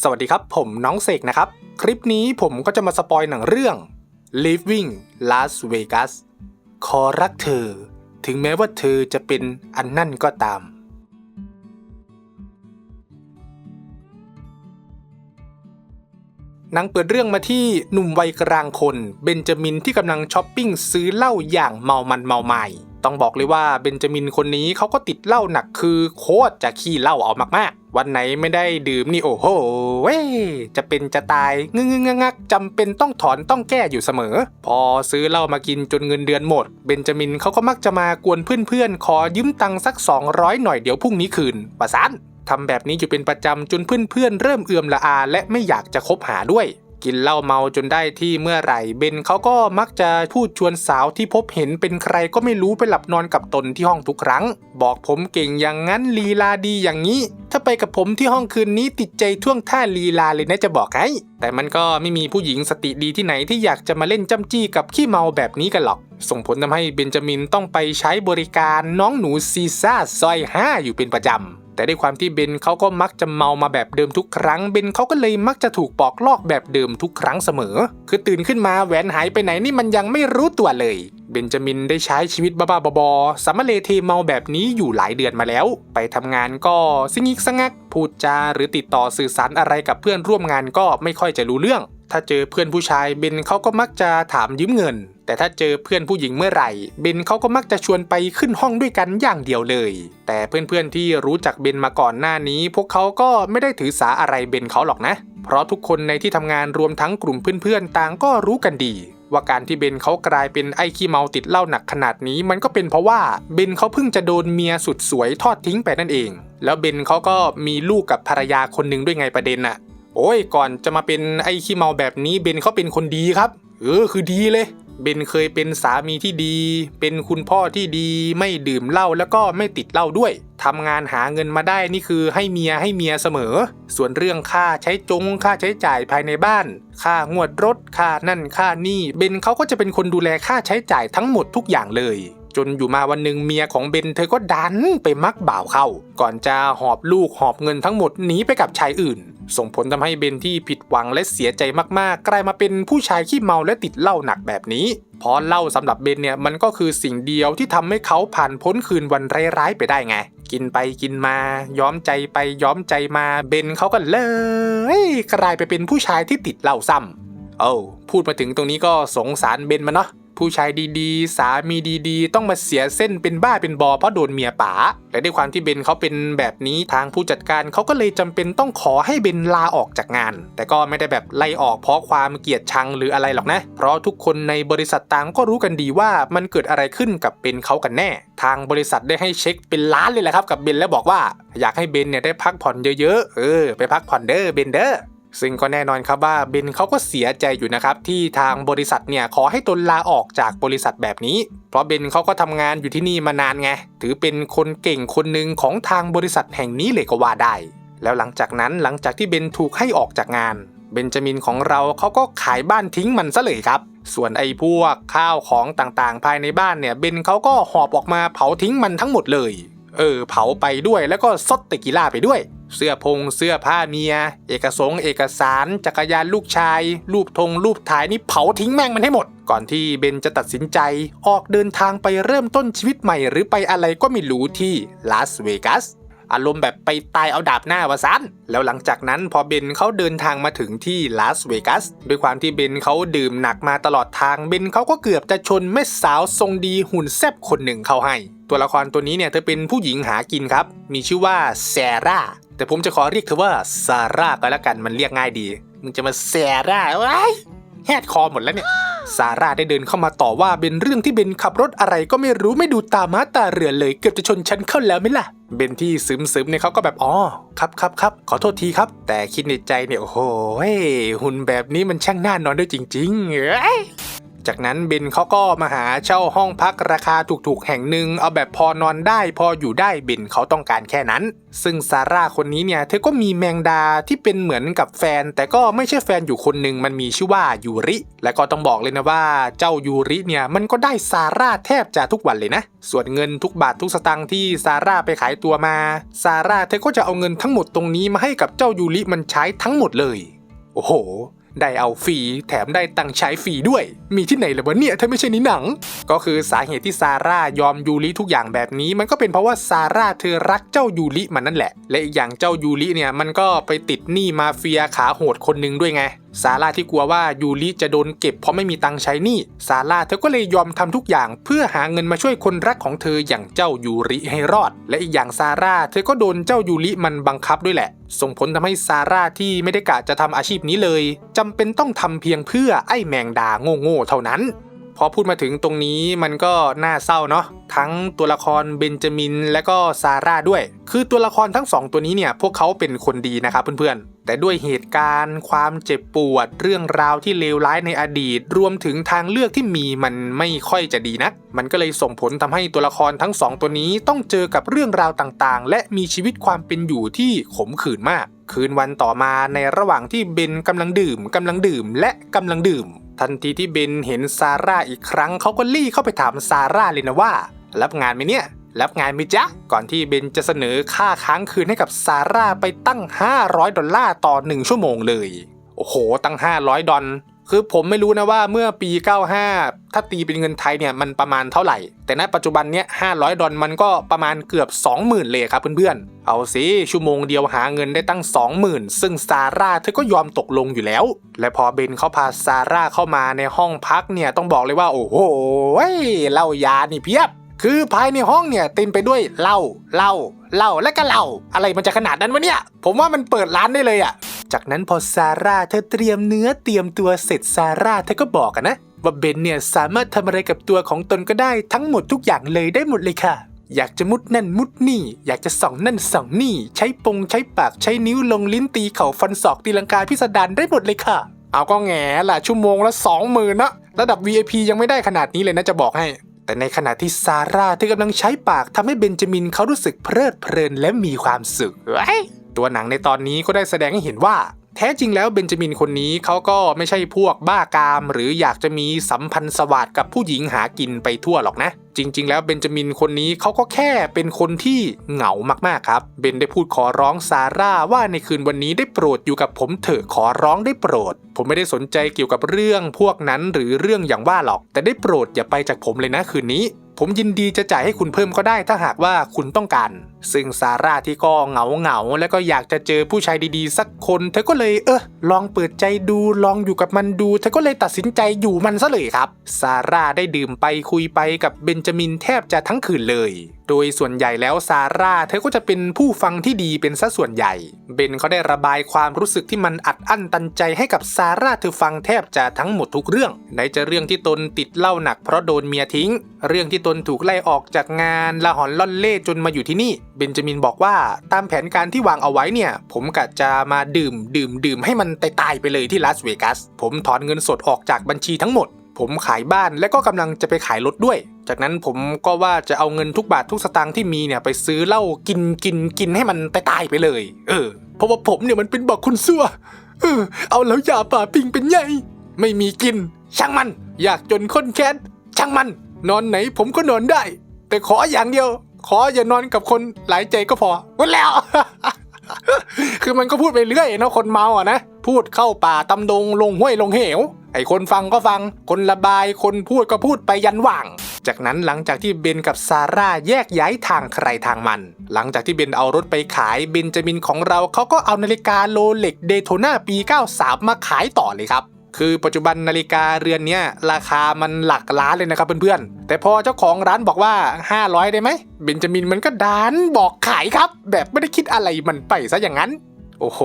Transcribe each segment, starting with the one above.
สวัสดีครับ ผมน้องเสกนะครับ คลิปนี้ผมก็จะมาสปอยหนังเรื่อง Living Las Vegas ขอรักเธอ ถึงแม้ว่าเธอจะเป็นอันนั่นก็ตาม หนังเปิดเรื่องมาที่หนุ่มวัยกลางคน เบนจามินที่กำลังช้อปปิ้งซื้อเหล้าอย่างเมามันเมาไมาย ต้องบอกเลยว่าเบนจามินคนนี้เขาก็ติดเหล้าหนักคือโคตรจะขี้เหล้าเอามากๆ วันไหนไม่ได้ดื่มนี่โอ้โหเว้จะเป็นจะตายงึงงงักจำเป็นต้องถอนต้องแก้อยู่เสมอ พอซื้อเหล้ามากินจนเงินเดือนหมด เบนจามินเขาก็มักจะมากวนเพื่อนๆ ขอยืมตังค์สัก 200 หน่อยเดี๋ยวพรุ่งนี้คืนประสานทำแบบนี้อยู่เป็นประจำจนเพื่อนๆเริ่มเอื่อมละอาและไม่อยากจะคบหาด้วย กินเหล้าเมาจนได้ที่เมื่อไหร่เบนเขาก็มักจะพูดชวนสาวที่พบเห็นเป็นใครก็ไม่รู้ไปหลับนอนกับตนที่ห้องทุกครั้ง บอกผมเก่งอย่างนั้นลีลาดีอย่างนี้ ถ้าไปกับผมที่ห้องคืนนี้ติดใจท่วงท่าลีลาเลยนะจะบอกให้แต่มันก็ไม่มีผู้หญิงสติดีที่ไหนที่อยากจะมาเล่นจ้ำจี้กับขี้เมาแบบนี้กันหรอก ส่งผลทำให้เบนจามินต้องไปใช้บริการน้องหนูซีซ่าซอย 5 อยู่เป็นประจำ แต่ด้วยความที่เบนเขาก็มักจะเมามาแบบเดิมทุกครั้งเบนเขาก็เลยมักจะถูกปอกลอกแบบเดิมทุกครั้งเสมอ คือตื่นขึ้นมาแหวนหายไปไหนนี่มันยังไม่รู้ตัวเลยเบนจามินได้ใช้ชีวิตบ้าๆบอๆสามเลเทเมาแบบนี้อยู่หลายเดือนมาแล้ว ไปทำงานก็ซิงิกสงัก พูดจาหรือติดต่อสื่อสารอะไรกับเพื่อนร่วมงานก็ไม่ค่อยจะรู้เรื่อง ถ้าเจอเพื่อนผู้ชายเบนเขาก็มักจะถามยืมเงิน แต่ถ้าเจอเพื่อนผู้หญิงเมื่อไหร่ เบนเขาก็มักจะชวนไปขึ้นห้องด้วยกันอย่างเดียวเลย แต่เพื่อนๆที่รู้จักเบนมาก่อนหน้านี้ พวกเขาก็ไม่ได้ถือสาอะไรเบนเขาหรอกนะ เพราะทุกคนในที่ทำงานรวมทั้งกลุ่มเพื่อนๆต่างก็รู้กันดี ว่าการที่เบนเขากลายเป็นไอ้ขี้เมาติดเหล้าหนักขนาดนี้ มันก็เป็นเพราะว่าเบนเขาเพิ่งจะโดนเมียสุดสวยทอดทิ้งไปนั่นเอง แล้วเบนเขาก็มีลูกกับภรรยาคนหนึ่งด้วยไงประเด็นน่ะ โอ้ยก่อนจะมาเป็นไอ้ขี้เมาแบบนี้เบนเขาเป็นคนดีครับ เออคือดีเลย เบนเคยเป็นสามีที่ดี เป็นคุณพ่อที่ดี ไม่ดื่มเหล้าแล้วก็ไม่ติดเหล้าด้วยทำงานหาเงินมาได้นี่คือให้เมียให้เมียเสมอ ส่วนเรื่องค่าใช้จงค่าใช้จ่ายภายในบ้าน ค่างวดรถค่านั่นค่านี่เบนเขาก็จะเป็นคนดูแลค่าใช้จ่ายทั้งหมดทุกอย่างเลย จนอยู่มาวันหนึ่งเมียของเบนเธอก็ดันไปมักบ่าวเข้า ก่อนจะหอบลูกหอบเงินทั้งหมดหนีไปกับชายอื่น ส่งผลทำให้เบนที่ผิดหวังและเสียใจมากๆ กลายมาเป็นผู้ชายขี้เมาและติดเหล้าหนักแบบนี้เพราะเหล้าสำหรับเบนเนี่ยมันก็คือสิ่งเดียวที่ทำให้เขาผ่านพ้นคืนวันร้ายๆไปได้ไง กินไปกินมา ย้อมใจไปย้อมใจมาเบนเขาก็เลยกลายไปเป็นผู้ชายที่ติดเหล้าซ้ำเอ้าพูดมาถึงตรงนี้ก็สงสารเบนมันเนาะ ผู้ชายดีๆ สามีดีๆ ต้องมาเสียเส้นเป็นบ้าเป็นบอเพราะโดนเมียป๋าและด้วยความที่เบนเขาเป็นแบบนี้ทางผู้จัดการเขาก็เลยจำเป็นต้องขอให้เบนลาออกจากงาน แต่ก็ไม่ได้แบบไล่ออกเพราะความเกลียดชังหรืออะไรหรอกนะ เพราะทุกคนในบริษัทต่างก็รู้กันดีว่ามันเกิดอะไรขึ้นกับเบนเขากันแน่ ทางบริษัทได้ให้เช็คเป็นล้านเลยแหละครับกับเบนแล้วบอกว่า อยากให้เบนเนี่ยได้พักผ่อนเยอะๆเออไปพักผ่อนเด้อเบนเด้อ ซึ่งก็แน่นอนครับว่าเบนเขาก็เสียใจอยู่นะครับที่ทางบริษัทเนี่ยขอให้ตนลาออกจากบริษัทแบบนี้ เพราะเบนเขาก็ทำงานอยู่ที่นี่มานานไง ถือเป็นคนเก่งคนหนึ่งของทางบริษัทแห่งนี้เลยก็ว่าได้ แล้วหลังจากนั้นหลังจากที่เบนถูกให้ออกจากงาน เบนจามินของเราเขาก็ขายบ้านทิ้งมันซะเลยครับ ส่วนไอ้พวกข้าวของต่างๆ ภายในบ้านเนี่ยเบนเขาก็หอบออกมาเผาทิ้งมันทั้งหมดเลย เออ เผาไปด้วยแล้วก็ซดเตกิล่าไปด้วย เสื้อพงเสื้อผ้าเมีย เอกสงเอกสาร จักรยานลูกชาย รูปธงรูปถ่ายนี่เผาทิ้งแม่งมันให้หมด ก่อนที่เบนจะตัดสินใจ ออกเดินทางไปเริ่มต้นชีวิตใหม่ หรือไปอะไรก็ไม่รู้ที่ลาสเวกัสอารมณ์แบบไปตายเอาดาบหน้าวะซันแล้วหลังจากนั้นพอเบนเขาเดินทางมาถึงที่ลาสเวกัสด้วยความที่เบนเขาดื่มหนักมาตลอดทางเบนเขาก็เกือบจะชนแม่สาวทรงดีหุ่นแซบคนหนึ่งเข้าให้ ตัวละครตัวนี้เนี่ยเธอเป็นผู้หญิงหากินครับ มีชื่อว่าแซร่า แต่ผมจะขอเรียกเธอว่าซาร่าก็แล้วกันมันเรียกง่ายดี มึงจะมาแซร่าไว้ยแฮดคอหมดแล้วเนี่ย ซาร่าได้เดินเข้ามาต่อว่าเป็นเรื่องที่เบนขับรถอะไรก็ไม่รู้ไม่ดูตาม้าตาเรือเลยเกือบจะชนฉันเข้าแล้วไหมล่ะ เบนที่ซึมซึมเนี่ยเขาก็แบบอ๋อครับครับครับขอโทษทีครับ แต่คิดในใจเนี่ยโอ้โหหุ่นแบบนี้มันช่างน่านอนด้วยจริงๆเอ้ย จากนั้นเบนเขาก็มาหาเช่าห้องพักราคาถูกๆแห่งหนึ่งเอาแบบพอนอนได้พออยู่ได้เบนเขาต้องการแค่นั้น ซึ่งซาร่าคนนี้เนี่ยเธอก็มีแมงดาที่เป็นเหมือนกับแฟน แต่ก็ไม่ใช่แฟนอยู่คนหนึ่งมันมีชื่อว่ายูริ และก็ต้องบอกเลยนะว่าเจ้ายูริเนี่ยมันก็ได้ซาร่าแทบจะทุกวันเลยนะ ส่วนเงินทุกบาททุกสตางค์ที่ซาร่าไปขายตัวมาซาร่าเธอก็จะเอาเงินทั้งหมดตรงนี้มาให้กับเจ้ายูริมันใช้ทั้งหมดเลย โอ้โห ได้เอาฟรีแถมได้ตังใช้ฟรีด้วย มีที่ไหนล่ะวะเนี่ยถ้าไม่ใช่ในหนัง ก็คือสาเหตุที่ซาร่ายอมยูริทุกอย่างแบบนี้ มันก็เป็นเพราะว่าซาร่าเธอรักเจ้ายูริมันนั่นแหละ และอีกอย่างเจ้ายูริเนี่ยมันก็ไปติดหนี้มาเฟียขาโหดคนหนึ่งด้วยไง ซาร่าที่กลัวว่ายูริจะโดนเก็บเพราะไม่มีตังค์ใช้หนี้ซาร่าเธอก็เลยยอมทำทุกอย่าง เพื่อหาเงินมาช่วยคนรักของเธออย่างเจ้ายูริให้รอด และอีกอย่างซาร่าเธอก็โดนเจ้ายูริมันบังคับด้วยแหละ ส่งผลทำให้ซาร่าที่ไม่ได้กะจะทำอาชีพนี้เลยจำเป็นต้องทำเพียงเพื่อไอ้แมงดาโง่ๆเท่านั้น อพูดมาถึงตรงนี้มันก็น่าเศร้าเนาะทั้งตัวละครเบนจามิน และก็ซาร่าด้วย คือตัวละครทั้งสองตัวนี้เนี่ยพวกเขาเป็นคนดีนะครับเพื่อนๆ แต่ด้วยเหตุการณ์ ความเจ็บปวด เรื่องราวที่เลวร้ายในอดีต รวมถึงทางเลือกที่มีมันไม่ค่อยจะดีนัก มันก็เลยส่งผลทำให้ตัวละครทั้งสองตัวนี้ต้องเจอกับเรื่องราวต่างๆ และมีชีวิตความเป็นอยู่ที่ขมขื่นมาก คืนวันต่อมาในระหว่างที่เบนกำลังดื่มกำลังดื่มและกำลังดื่ม ทันทีที่เบนเห็นซาร่าอีกครั้งเขาก็รีเข้าไปถามซาร่าเลยนะว่า รับงานไหมเนี่ยรับงานไหมจ๊ะ ก่อนที่เบนจะเสนอค่าค้างคืนให้กับซาร่าไปตั้ง 500 ดอลลาร์ต่อ 1 ชั่วโมงเลย โอ้โห ตั้ง 500 ดอล คือผมไม่รู้นะว่าเมื่อปี 95 ถ้าตีเป็นเงินไทยเนี่ยมันประมาณเท่าไหร่ แต่ณปัจจุบันเนี้ย500 ดอลมันก็ประมาณเกือบ 20,000 เลยครับเพื่อนๆ เอาสิ ชั่วโมงเดียวหาเงินได้ตั้ง 20,000 ซึ่งซาร่าเธอก็ยอมตกลงอยู่แล้ว และพอเบนเขาพาซาร่าเข้ามาในห้องพักเนี่ยต้องบอกเลยว่าโอ้โหเหล้ายานี่เพียบ คือภายในห้องเนี่ยเต็มไปด้วยเหล้าเหล้าเหล้าและก็เหล้าอะไรมันจะขนาดนั้นวะเนี่ย ผมว่ามันเปิดร้านได้เลยอะจากนั้นพอซาร่าเธอเตรียมเนื้อเตรียมตัวเสร็จซาร่าเธอก็บอกกันนะว่าเบนเนี่ยสามารถทำอะไรกับตัวของตนก็ได้ทั้งหมดทุกอย่างเลยได้หมดเลยค่ะ อยากจะมุดนั่นมุดนี่ อยากจะส่องนั่นส่องนี่ ใช้ปงใช้ปากใช้นิ้วลงลิ้นตีเข่าฟันศอกตีลังกาพิสดารได้หมดเลยค่ะ เอาก็แง่ละชั่วโมงละสองหมื่นนะระดับ VIP ยังไม่ได้ขนาดนี้เลยนะจะบอกให้ แต่ในขณะที่ซาร่าที่กำลังใช้ปากทำให้เบนจามินเขารู้สึกเพลิดเพลินและมีความสุขตัวหนังในตอนนี้ก็ได้แสดงให้เห็นว่า แท้จริงแล้วเบนจามินคนนี้เขาก็ไม่ใช่พวกบ้ากาม หรืออยากจะมีสัมพันธ์สวัสดกับผู้หญิงหากินไปทั่วหรอกนะ จริง ๆ แล้วเบนจามินคนนี้เขาก็แค่เป็นคนที่เหงามากๆครับ เบนได้พูดขอร้องซาร่าว่าในคืนวันนี้ได้โปรดอยู่กับผมเถอะขอร้องได้โปรด ผมไม่ได้สนใจเกี่ยวกับเรื่องพวกนั้นหรือเรื่องอย่างว่าหรอก แต่ได้โปรดอย่าไปจากผมเลยนะคืนนี้ ผมยินดีจะจ่ายให้คุณเพิ่มก็ได้ถ้าหากว่าคุณต้องการ ซึ่งซาร่าที่ก็เหงาเหงาและก็อยากจะเจอผู้ชายดีๆ สักคน เธอก็เลยเออลองเปิดใจดูลองอยู่กับมันดู เธอก็เลยตัดสินใจอยู่มันซะเลยครับ ซาร่าได้ดื่มไปคุยไปกับเบนจามินแทบจะทั้งคืนเลย โดยส่วนใหญ่แล้วซาร่าเธอก็จะเป็นผู้ฟังที่ดีเป็นซะส่วนใหญ่ เบนเขาได้ระบายความรู้สึกที่มันอัดอั้นตันใจให้กับซาร่าเธอฟังแทบจะทั้งหมดทุกเรื่องไหนจะเรื่องที่ตนติดเหล้าหนักเพราะโดนเมียทิ้ง เรื่องที่ตนถูกไล่ออกจากงานละหอนล่อนเล่จนมาอยู่ที่นี่เบนจามินบอกว่าตามแผนการที่วางเอาไว้เนี่ย ผมกะจะมาดื่มดื่มดื่มให้มันตายๆไปเลยที่ลาสเวกัส ผมถอนเงินสดออกจากบัญชีทั้งหมด ผมขายบ้านและก็กำลังจะไปขายรถด้วย จากนั้นผมก็ว่าจะเอาเงินทุกบาททุกสตางค์ที่มีเนี่ยไปซื้อเหล้ากินกินกินให้มันตายๆไปเลย เออ เพราะว่าผมเนี่ยมันเป็นบอกคุณซัวเออ เอาแล้วอย่าป่าปิงเป็นไงไม่มีกิน ช่างมัน อยากจนค้นแค้นช่างมัน นอนไหนผมก็นอนได้ แต่ขออย่างเดียว ขออย่านอนกับคนหลายใจก็พอหมดแล้ว คือมันก็พูดไปเรื่อยเนาะคนเมาอะนะ พูดเข้าป่าตำดงลงห้วยลงเหว ไอ้คนฟังก็ฟัง คนระบายคนพูดก็พูดไปยันหว่างจากนั้นหลังจากที่เบนกับซาร่าแยกย้ายทางใครทางมัน หลังจากที่เบนเอารถไปขายเบนจามินของเราเขาก็เอานาฬิกาโรเล็กเดโทนาปี 93 มาขายต่อเลยครับ คือปัจจุบันนาฬิกาเรือนเนี้ยราคามันหลักล้านเลยนะครับเพื่อนๆ แต่พอเจ้าของร้านบอกว่า 500 ได้ไหมเบนจามินมันก็ดันบอกขายครับ แบบไม่ได้คิดอะไรมันไปซะอย่างนั้น โอ้โห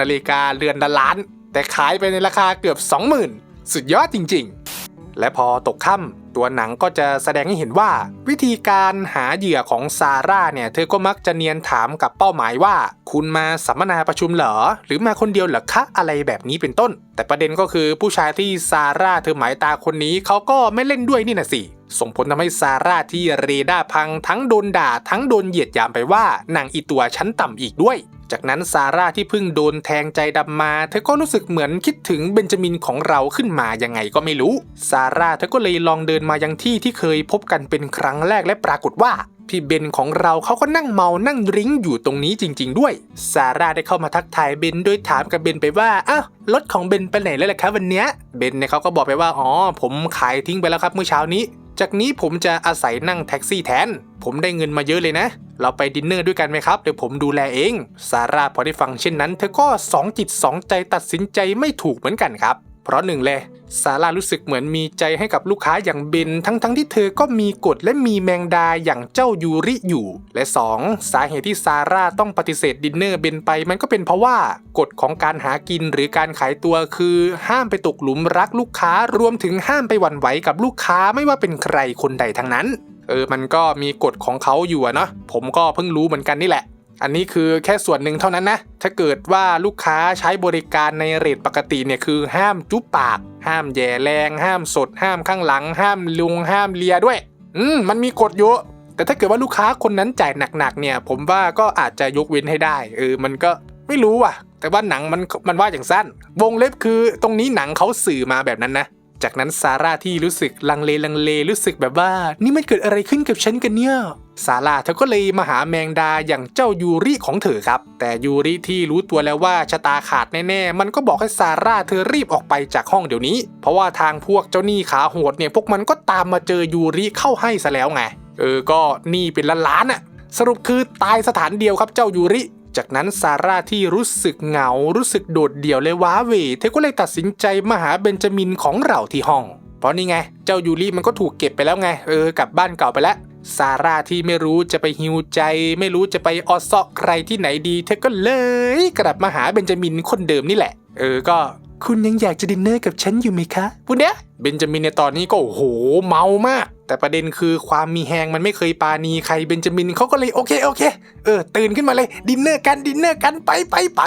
นาฬิกาเรือนละล้าน แต่ขายไปในราคาเกือบ 20,000 สุดยอดจริง ๆ และพอตกค่ำ ตัวหนังก็จะแสดงให้เห็นว่า วิธีการหาเหยื่อของซาร่าเนี่ยเธอก็มักจะเนียนถามกับเป้าหมายว่า คุณมาสัมมนาประชุมเหรอ หรือมาคนเดียวเหรอคะอะไรแบบนี้เป็นต้น แต่ประเด็นก็คือผู้ชายที่ซาร่าเธอหมายตาคนนี้เขาก็ไม่เล่นด้วยนี่นะสิส่งผลทำให้ซาร่าที่เรดาพังทั้งโดนด่าทั้งโดนเหยียดยามไปว่านางอีตัวชั้นต่ำอีกด้วย จากนั้นซาร่าที่เพิ่งโดนแทงใจดำมา เธอก็รู้สึกเหมือนคิดถึงเบนจามินของเราขึ้นมายังไงก็ไม่รู้ ซาร่าเธอก็เลยลองเดินมายังที่ที่เคยพบกันเป็นครั้งแรกและปรากฏว่าพี่เบนของเราเขาก็นั่งเมานั่งดริ้งอยู่ตรงนี้จริง ๆ ด้วย ซาร่าได้เข้ามาทักทายเบนโดยถามกับเบนไปว่า อ้าว รถของเบนไปไหนแล้วล่ะครับวันเนี้ย เบนเนี่ยเขาก็บอกไปว่า อ๋อ ผมขายทิ้งไปแล้วครับเมื่อเช้านี้ จากนี้ผมจะอาศัยนั่งแท็กซี่แทน ผมได้เงินมาเยอะเลยนะ เราไปดินเนอร์ด้วยกันไหมครับเดี๋ยวผมดูแลเอง ซาร่าพอได้ฟังเช่นนั้น เธอก็สองจิตสองใจตัดสินใจไม่ถูกเหมือนกันครับ เพราะหนึ่งเลย ซาร่ารู้สึกเหมือนมีใจให้กับลูกค้าอย่างเบนทั้งๆทที่เธอก็มีกฎและมีแมงดาอย่างเจ้ายูริอยู่ และ 2. สาเหตุที่ซาร่าต้องปฏิเสธดินเนอร์เบนไป มันก็เป็นเพราะว่ากฎของการหากินหรือการขายตัวคือ ห้ามไปตกหลุมรักลูกค้ารวมถึงห้ามไปหวั่นไหวกับลูกค้าไม่ว่าเป็นใครคนใดทั้งนั้น เออมันก็มีกฎของเขาอยู่อะเนาะผมก็เพิ่งรู้เหมือนกันนี่แหละ อันนี้คือแค่ส่วนหนึ่งเท่านั้นนะ ถ้าเกิดว่าลูกค้าใช้บริการในเรทปกติเนี่ยคือห้ามจุ๊บปาก ห้ามแย่แรง ห้ามสด ห้ามข้างหลัง ห้ามลุง ห้ามเลียด้วย อืม มันมีกฎอยู่แต่ถ้าเกิดว่าลูกค้าคนนั้นจ่ายหนักๆเนี่ย ผมว่าก็อาจจะยกเว้นให้ได้ เออ มันก็ไม่รู้ว่ะ แต่ว่าหนังมันมันว่าอย่างสั้น วงเล็บคือตรงนี้หนังเขาสื่อมาแบบนั้นนะ จากนั้นซาร่าที่รู้สึกลังเลลังเลรู้สึกแบบว่า นี่มันเกิดอะไรขึ้นกับฉันกันเนี่ย ซาร่าเธอก็เลยมาหาแมงดาอย่างเจ้ายูริของเธอครับ แต่ยูริที่รู้ตัวแล้วว่าชะตาขาดแน่ๆ มันก็บอกให้ซาร่าเธอรีบออกไปจากห้องเดี๋ยวนี้ เพราะว่าทางพวกเจ้าหนี้ขาโหดเนี่ยพวกมันก็ตามมาเจอยูริเข้าให้ซะแล้วไง เออ ก็หนี่เป็นล้านๆอะสรุปคือตายสถานเดียวครับเจ้ายูริจากนั้นซาร่าที่รู้สึกเหงา รู้สึกโดดเดี่ยวเลยว้าเวเธอก็เลยตัดสินใจมาหาเบนจามินของเราที่ห้อง เพราะนี่ไง เจ้ายูริมันก็ถูกเก็บไปแล้วไง เออกลับบ้านเก่าไปแล้ว ซาร่าที่ไม่รู้จะไปฮิวใจ ไม่รู้จะไปออซอกใครที่ไหนดี เธอก็เลยกลับมาหาเบนจามินคนเดิมนี่แหละ เออก็คุณยังอยากจะดินเนอร์กับฉันอยู่ไหมคะพูดเนี้ย เบนจามินในตอนนี้ก็โอ้โหเมามาก แต่ประเด็นคือความมีแหงมันไม่เคยปาณีใครเบนจามินเขาก็เลยโอเคโอเค เออ ตื่นขึ้นมาเลยดินเนอร์กันดินเนอร์กันไปไปไป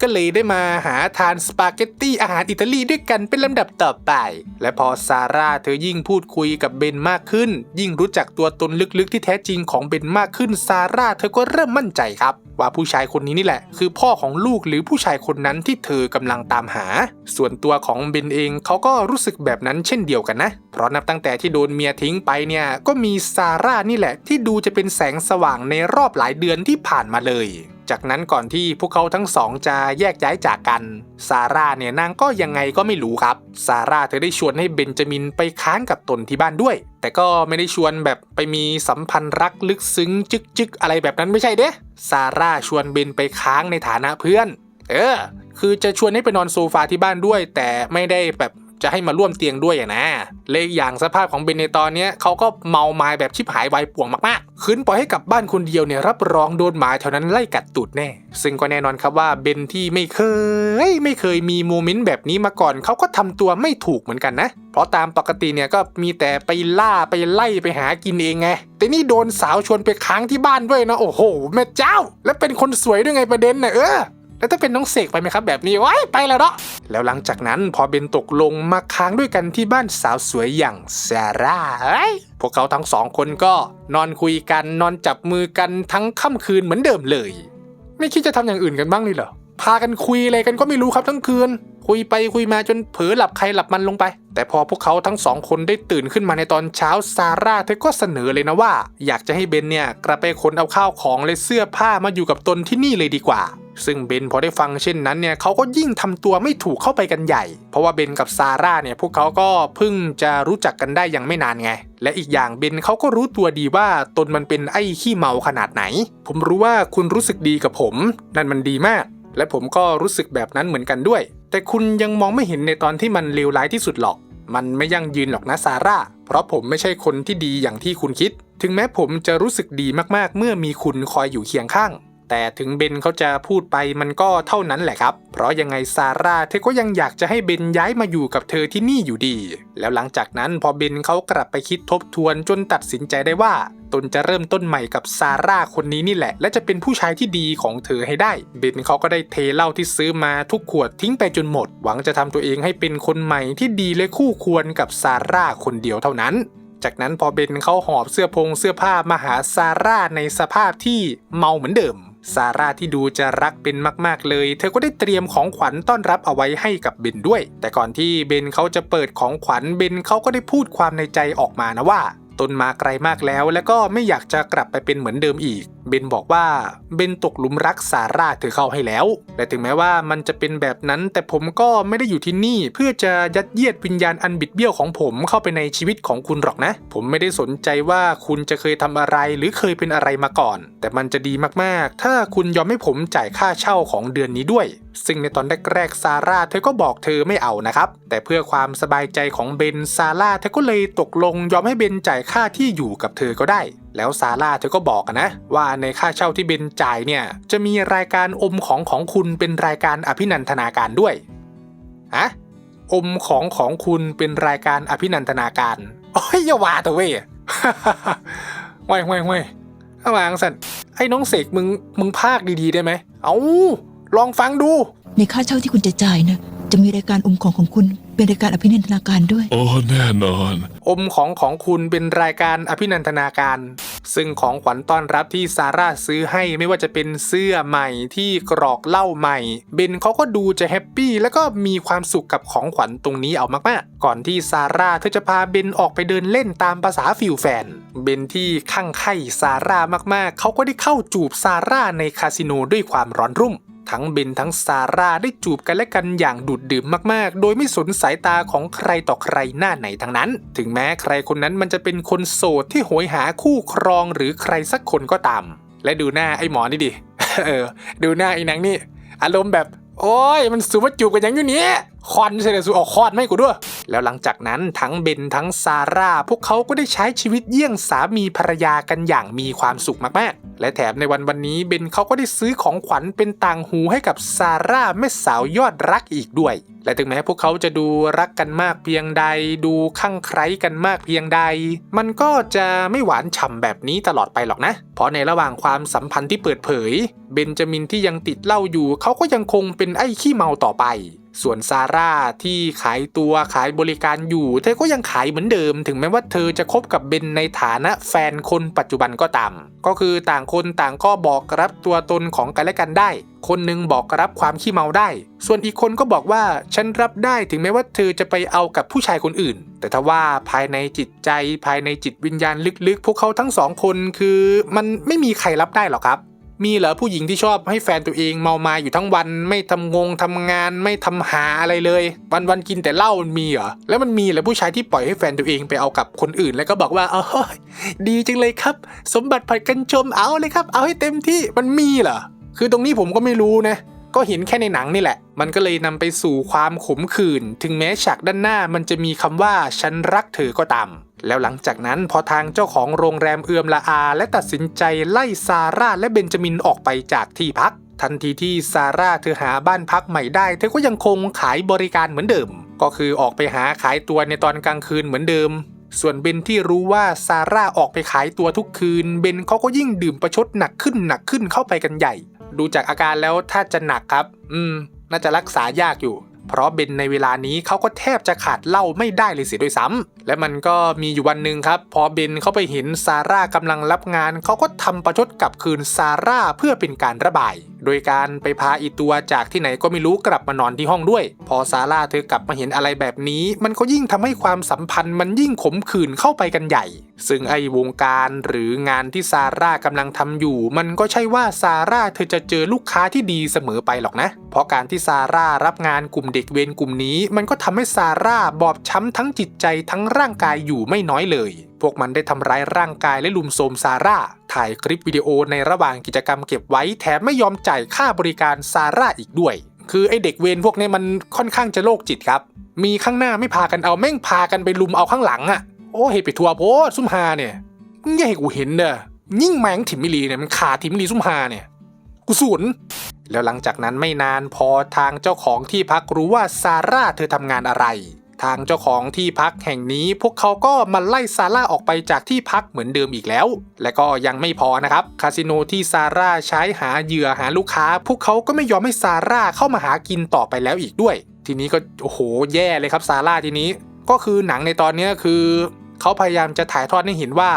ก็เลยได้มาหาทานสปาเกตตี้อาหารอิตาลีด้วยกันเป็นลำดับต่อไป และพอซาร่าเธอยิ่งพูดคุยกับเบนมากขึ้น ยิ่งรู้จักตัวตนลึกๆที่แท้จริงของเบนมากขึ้นซาร่าเธอก็เริ่มมั่นใจครับ ว่าผู้ชายคนนี้นี่แหละ คือพ่อของลูกหรือผู้ชายคนนั้นที่เธอกำลังตามหา ส่วนตัวของเบนเองเขาก็รู้สึกแบบนั้นเช่นเดียวกันนะ เพราะนับตั้งแต่ที่โดนเมียทิ้งไปเนี่ย ก็มีซาร่านี่แหละ ที่ดูจะเป็นแสงสว่างในรอบหลายเดือนที่ผ่านมาเลย จากนั้นก่อนที่พวกเขาทั้งสองจะแยกย้ายจากกัน ซาร่าเนี่ยนางก็ยังไงก็ไม่รู้ครับ ซาร่าเธอได้ชวนให้เบนจามินไปค้างกับตนที่บ้านด้วย แต่ก็ไม่ได้ชวนแบบไปมีสัมพันธ์รักลึกซึ้งจึกจึกอะไรแบบนั้นไม่ใช่เด้ซาร่าชวนเบนไปค้างในฐานะเพื่อน เออ คือจะชวนให้ไปนอนโซฟาที่บ้านด้วย แต่ไม่ได้แบบ จะให้มาร่วมเตียงด้วยอะนะเลขอย่างสภาพของเบนในตอนนี้เขาก็เมาไม้แบบชิบหายวายป่วงมากๆคืนปล่อยให้กลับบ้านคนเดียวเนี่ยรับรองโดนหมาแถวนั้นไล่กัดตูดแน่ ซึ่งก็แน่นอนครับว่าเบนที่ไม่เคย ไม่เคยมีโมเมนต์แบบนี้มาก่อนเขาก็ทำตัวไม่ถูกเหมือนกันนะ เพราะตามปกติเนี่ยก็มีแต่ไปล่าไปไล่ไปหากินเองไง แต่นี่โดนสาวชวนไปค้างที่บ้านด้วยนะโอ้โหแม่เจ้า แล้วเป็นคนสวยด้วยไงประเด็นน่ะเออ แล้วถ้าเป็นน้องเสกไปไหมครับแบบนี้ว้ายไปแล้วเนาะแล้วหลังจากนั้นพอเบนตกลงมาค้างด้วยกันที่บ้านสาวสวยอย่างซาร่าเอ้ยพวกเขาทั้งสองคนก็นอนคุยกันนอนจับมือกันทั้งค่ำคืนเหมือนเดิมเลย ไม่คิดจะทำอย่างอื่นกันบ้างเลยเหรอพากันคุยอะไรกันก็ไม่รู้ครับทั้งคืน คุยไปคุยมาจนเผลอหลับใครหลับมันลงไป แต่พอพวกเขาทั้งสองคนได้ตื่นขึ้นมาในตอนเช้าซาร่าเธอก็เสนอเลยนะว่า อยากจะให้เบนเนี่ยกลับไปขนเอาข้าวของและเสื้อผ้ามาอยู่กับตนที่นี่เลยดีกว่า ซึ่งเบนพอได้ฟังเช่นนั้นเนี่ยเขาก็ยิ่งทำตัวไม่ถูกเข้าไปกันใหญ่ เพราะว่าเบนกับซาร่าเนี่ยพวกเขาก็เพิ่งจะรู้จักกันได้ยังไม่นานไง และอีกอย่างเบนเขาก็รู้ตัวดีว่าตนมันเป็นไอ้ขี้เมาขนาดไหน ผมรู้ว่าคุณรู้สึกดีกับผม นั่นมันดีมาก และผมก็รู้สึกแบบนั้นเหมือนกันด้วย แต่คุณยังมองไม่เห็นในตอนที่มันเลวร้ายที่สุดหรอก มันไม่ยั่งยืนหรอกนะซาร่า เพราะผมไม่ใช่คนที่ดีอย่างที่คุณคิด ถึงแม้ผมจะรู้สึกดีมากๆ เมื่อมีคุณคอยอยู่เคียงข้าง แต่ถึงเบนเขาจะพูดไปมันก็เท่านั้นแหละครับ เพราะยังไงซาร่าเธอก็ยังอยากจะให้เบนย้ายมาอยู่กับเธอที่นี่อยู่ดี แล้วหลังจากนั้นพอเบนเขากลับไปคิดทบทวนจนตัดสินใจได้ว่า ตนจะเริ่มต้นใหม่กับซาร่าคนนี้นี่แหละ และจะเป็นผู้ชายที่ดีของเธอให้ได้ เบนเขาก็ได้เทเหล้าที่ซื้อมาทุกขวดทิ้งไปจนหมด หวังจะทำตัวเองให้เป็นคนใหม่ที่ดีและคู่ควรกับซาร่าคนเดียวเท่านั้นจากนั้นพอเบนเขาหอบเสื้อพงเสื้อผ้ามาหาซาร่าในสภาพที่เมาเหมือนเดิม ซาร่าที่ดูจะรักเบนมากๆเลย เธอก็ได้เตรียมของขวัญต้อนรับเอาไว้ให้กับเบนด้วย แต่ก่อนที่เบนเขาจะเปิดของขวัญเบนเขาก็ได้พูดความในใจออกมานะว่าตนมาไกลมากแล้ว และก็ไม่อยากจะกลับไปเป็นเหมือนเดิมอีก เบนบอกว่าเบนตกหลุมรักซาร่าเธอเข้าให้แล้ว และถึงแม้ว่ามันจะเป็นแบบนั้น แต่ผมก็ไม่ได้อยู่ที่นี่เพื่อจะยัดเยียดวิญญาณอันบิดเบี้ยวของผมเข้าไปในชีวิตของคุณหรอกนะ ผมไม่ได้สนใจว่าคุณจะเคยทำอะไรหรือเคยเป็นอะไรมาก่อน แต่มันจะดีมากๆ ถ้าคุณยอมให้ผมจ่ายค่าเช่าของเดือนนี้ด้วย ซึ่งในตอนแรกๆซาร่าเธอก็บอกเธอไม่เอานะครับแต่เพื่อความสบายใจของเบนซาร่าเธอก็เลยตกลงยอมให้เบนจ่ายค่าที่อยู่กับเธอก็ได้แล้วซาร่าเธอก็บอกนะ ว่าในค่าเช่าที่เบนจ่ายเนี่ย จะมีรายการอมของของคุณเป็นรายการอภินันทนาการด้วยอะอมของของคุณเป็นรายการอภินันทนาการโอ้ยอย่าว่าแต่เว้ยว้ายว้ายว้ายเอาวางสันไอ้น้องเสกมึงมึงพากดีๆได้ไหม เอาลองฟังดู ในค่าเช่าที่คุณจะจ่ายนะ จะมีรายการอมของของคุณ เป็นรายการอภินันทนาการด้วย โอ้แน่นอน อมของของคุณเป็นรายการอภินันทนาการ ซึ่งของขวัญต้อนรับที่ซาร่าซื้อให้ไม่ว่าจะเป็นเสื้อใหม่ที่กรอกเหล้าใหม่เบนเขาก็ดูจะแฮปปี้แล้วก็มีความสุขกับของขวัญตรงนี้เอามากๆ ก่อนที่ซาร่าเธอจะพาเบนออกไปเดินเล่นตามภาษาฟิลแฟน เบนที่ข้างไข่ซาร่ามากๆ เขาก็ได้เข้าจูบซาร่าในคาสิโนด้วยความร้อนรุ่ม ทั้งเบนทั้งซาร่าได้จูบกันและกันอย่างดูดดื่มมากๆ โดยไม่สนสายตาของใครต่อใครหน้าไหนทั้งนั้น ถึงแม้ใครคนนั้นมันจะเป็นคนโสดที่โหยหาคู่ครองหรือใครสักคนก็ตาม และดูหน้าไอ้หมอนี่ดิ เออ ดูหน้าไอ้นางนี่ อารมณ์แบบ โอ้ยมันสูมาจูบกันอย่างอยู่เนี้ยคอนเสด็จสูออกคอนไม่กูด้วย แล้วหลังจากนั้นทั้งเบนทั้งซาร่า พวกเขาก็ได้ใช้ชีวิตเยี่ยงสามีภรรยากันอย่างมีความสุขมากๆ และแถมในวันวันนี้เบนเขาก็ได้ซื้อของขวัญเป็นต่างหูให้กับซาร่าแม่สาวยอดรักอีกด้วย และถึงแม้พวกเขาจะดูรักกันมากเพียงใด ดูข้างใครกันมากเพียงใด มันก็จะไม่หวานฉ่ำแบบนี้ตลอดไปหรอกนะ เพราะในระหว่างความสัมพันธ์ที่เปิดเผย เบนจามินที่ยังติดเหล้าอยู่เขาก็ยังคงเป็นไอ้ขี้เมาต่อไป ส่วนซาร่าที่ขายตัวขายบริการอยู่ เธอก็ยังขายเหมือนเดิม ถึงแม้ว่าเธอจะคบกับเบนในฐานะแฟนคนปัจจุบันก็ตาม ก็คือต่างคนต่างก็บอกรับตัวตนของกันและกันได้ คนหนึงบอกรับความขี้เมาได้ ส่วนอีกคนก็บอกว่าฉันรับได้ถึงแม้ว่าเธอจะไปเอากับผู้ชายคนอื่น แต่ถ้าว่าภายในจิตใจภายในจิตวิญญาณลึกๆ พวกเขาทั้งสองคนคือ มันไม่มีใครรับได้หรอกครับ มีเหรอผู้หญิงที่ชอบให้แฟนตัวเองเมามาอยู่ทั้งวันไม่ทำงงทำงานไม่ทำหาอะไรเลย วันวันกินแต่เหล้ามันมีเหรอแล้วมันมีเหรอผู้ชายที่ปล่อยให้แฟนตัวเองไปเอากับคนอื่น แล้วก็บอกว่าเออดีจังเลยครับ สมบัติผัดกันชมเอาเลยครับ เอาให้เต็มที่มันมีเหรอคือตรงนี้ผมก็ไม่รู้นะก็เห็นแค่ในหนังนี่แหละ มันก็เลยนำไปสู่ความขมขื่น ถึงแม้ฉากด้านหน้ามันจะมีคำว่าฉันรักเธอก็ตาม แล้วหลังจากนั้นพอทางเจ้าของโรงแรมเอือมละอา และตัดสินใจไล่ซาร่าและเบนจามินออกไปจากที่พัก ทันทีที่ซาร่าเธอหาบ้านพักใหม่ได้ เธอก็ยังคงขายบริการเหมือนเดิม ก็คือออกไปหาขายตัวในตอนกลางคืนเหมือนเดิม ส่วนเบนที่รู้ว่าซาร่าออกไปขายตัวทุกคืน เบนเขาก็ยิ่งดื่มประชดหนักขึ้นหนักขึ้นเข้าไปกันใหญ่ ดูจากอาการแล้วถ้าจะหนักครับ อืม น่าจะรักษายากอยู่ เพราะเบนในเวลานี้เขาก็แทบจะขาดเหล้าไม่ได้เลยเสียด้วยซ้ำและมันก็มีอยู่วันหนึ่งครับพอเบนเขาไปเห็นซาร่ากำลังรับงานเขาก็ทำประชดกลับคืนซาร่าเพื่อเป็นการระบายโดยการไปพาอีตัวจากที่ไหนก็ไม่รู้กลับมานอนที่ห้องด้วย พอซาร่าเธอกลับมาเห็นอะไรแบบนี้ มันก็ยิ่งทำให้ความสัมพันธ์มันยิ่งขมขื่นเข้าไปกันใหญ่ ซึ่งไอ้วงการหรืองานที่ซาร่ากำลังทำอยู่ มันก็ใช่ว่าซาร่าเธอจะเจอลูกค้าที่ดีเสมอไปหรอกนะ เพราะการที่ซาร่ารับงานกลุ่มเด็กเวรกลุ่มนี้ มันก็ทำให้ซาร่าบอบช้ำทั้งจิตใจทั้งร่างกายอยู่ไม่น้อยเลยพวกมันได้ทำร้ายร่างกายและลุมโทมซาร่า ถ่ายคลิปวิดีโอในระหว่างกิจกรรมเก็บไว้แถมไม่ยอมจ่ายค่าบริการซาร่าอีกด้วย คือไอเด็กเวรพวกนี้มันค่อนข้างจะโรคจิตครับ มีข้างหน้าไม่พากันเอาแม่งพากันไปลุมเอาข้างหลังอะ่ะ โอ้เห็ดไปทัวโพซุ่มฮาเนี่ยมึงอย่าให้กูเห็นเด้อยิ่งแมงถิมมิลีเนี่ยมันขาถิมมิลีซุ่มฮาเนี่ยกุศลแล้วหลังจากนั้นไม่นานพอทางเจ้าของที่พักรู้ว่าซาร่าเธอทำงานอะไร ทางเจ้าของที่พักแห่งนี้ พวกเขาก็มาไล่ซาร่าออกไปจากที่พักเหมือนเดิมอีกแล้ว และก็ยังไม่พอนะครับคาสิโนที่ซาร่าใช้หาเหยื่อหาลูกค้า พวกเขาก็ไม่ยอมให้ซาร่าเข้ามาหากินต่อไปแล้วอีกด้วย ทีนี้ก็โอ้โหแย่เลยครับซาร่าทีนี้ ก็คือหนังในตอนนี้คือเขาพยายามจะถ่ายทอดให้เห็นว่า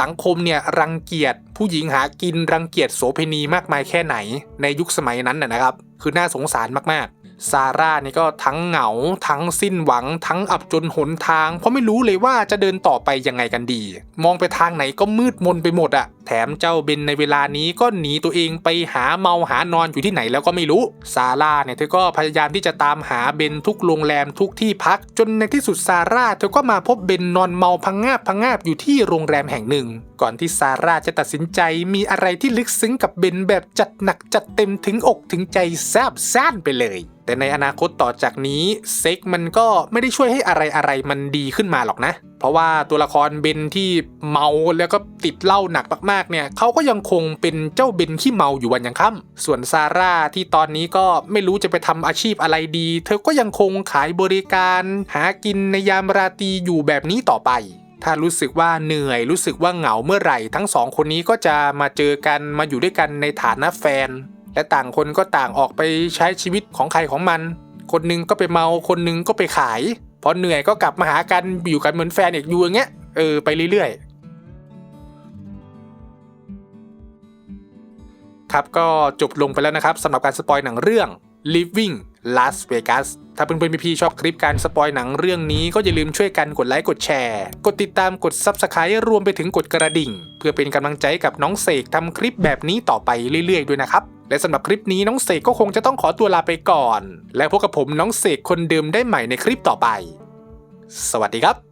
สังคมเนี่ยรังเกียจผู้หญิงหากินรังเกียจโสเภณีมากมายแค่ไหน ในยุคสมัยนั้นนะนะครับ คือน่าสงสารมากๆ ซาร่านี่ก็ทั้งเหงา ทั้งสิ้นหวัง ทั้งอับจนหนทาง เพราะไม่รู้เลยว่าจะเดินต่อไปยังไงกันดี มองไปทางไหนก็มืดมนไปหมดอะแถมเจ้าเบนในเวลานี้ก็หนีตัวเองไปหาเมาหานอนอยู่ที่ไหนแล้วก็ไม่รู้ ซาร่าเนี่ยเธอก็พยายามที่จะตามหาเบนทุกโรงแรมทุกที่พัก จนในที่สุดซาร่าเธอก็มาพบเบนนอนเมาพังงาบพังงาบอยู่ที่โรงแรมแห่งหนึ่ง ก่อนที่ซาร่าจะตัดสินใจมีอะไรที่ลึกซึ้งกับเบนแบบจัดหนักจัดเต็มถึงอกถึงใจแซบซ่านไปเลย แต่ในอนาคตต่อจากนี้เซ็กมันก็ไม่ได้ช่วยให้อะไรอะไรๆมันดีขึ้นมาหรอกนะ เพราะว่าตัวละครเบนที่เมาแล้วก็ติดเหล้าหนักมากๆเนี่ยเขาก็ยังคงเป็นเจ้าเบนขี้เมาอยู่วันยังค่ำส่วนซาร่าที่ตอนนี้ก็ไม่รู้จะไปทำอาชีพอะไรดี เธอก็ยังคงขายบริการ หากินในยามราตรีอยู่แบบนี้ต่อไป ถ้ารู้สึกว่าเหนื่อยรู้สึกว่าเหงาเมื่อไหร่ ทั้งสองคนนี้ก็จะมาเจอกันมาอยู่ด้วยกันในฐานะแฟน และต่างคนก็ต่างออกไปใช้ชีวิตของใครของมัน คนหนึงก็ไปเมาคนหนึงก็ไปขายพอเหนื่อยก็กลับมาหากันอยู่กันเหมือนแฟนอีกอยู่อย่างเงี้ยเออไปเรื่อยๆครับก็จบลงไปแล้วนะครับสำหรับการสปอยหนังเรื่อง Living Las Vegas ถ้าเพื่อนๆพี่ๆชอบคลิปการสปอยหนังเรื่องนี้ก็อย่าลืมช่วยกันกดไลค์กดแชร์ กดติดตามกด Subscribe รวมไปถึงกดกระดิ่ง เพื่อเป็นกำลังใจกับน้องเสกทำคลิปแบบนี้ต่อไปเรื่อยๆด้วยนะครับ และสำหรับคลิปนี้น้องเสกก็คงจะต้องขอตัวลาไปก่อน และพบกับผมน้องเสกคนเดิมได้ใหม่ในคลิปต่อไป สวัสดีครับ